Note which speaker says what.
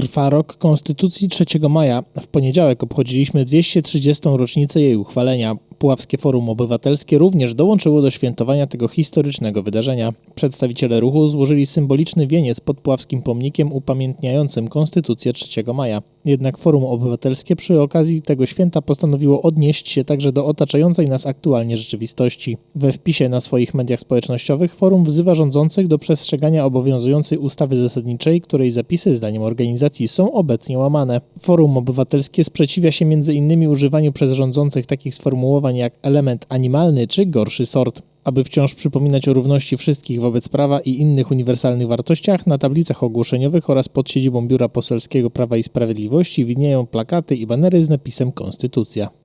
Speaker 1: Trwa rok Konstytucji 3 maja. W poniedziałek obchodziliśmy 230. rocznicę jej uchwalenia. Puławskie Forum Obywatelskie również dołączyło do świętowania tego historycznego wydarzenia. Przedstawiciele ruchu złożyli symboliczny wieniec pod puławskim pomnikiem upamiętniającym Konstytucję 3 maja. Jednak Forum Obywatelskie przy okazji tego święta postanowiło odnieść się także do otaczającej nas aktualnie rzeczywistości. We wpisie na swoich mediach społecznościowych forum wzywa rządzących do przestrzegania obowiązującej ustawy zasadniczej, której zapisy zdaniem organizacji są obecnie łamane. Forum Obywatelskie sprzeciwia się m.in. używaniu przez rządzących takich sformułowań jak element animalny czy gorszy sort. Aby wciąż przypominać o równości wszystkich wobec prawa i innych uniwersalnych wartościach, na tablicach ogłoszeniowych oraz pod siedzibą Biura Poselskiego Prawa i Sprawiedliwości widnieją plakaty i banery z napisem Konstytucja.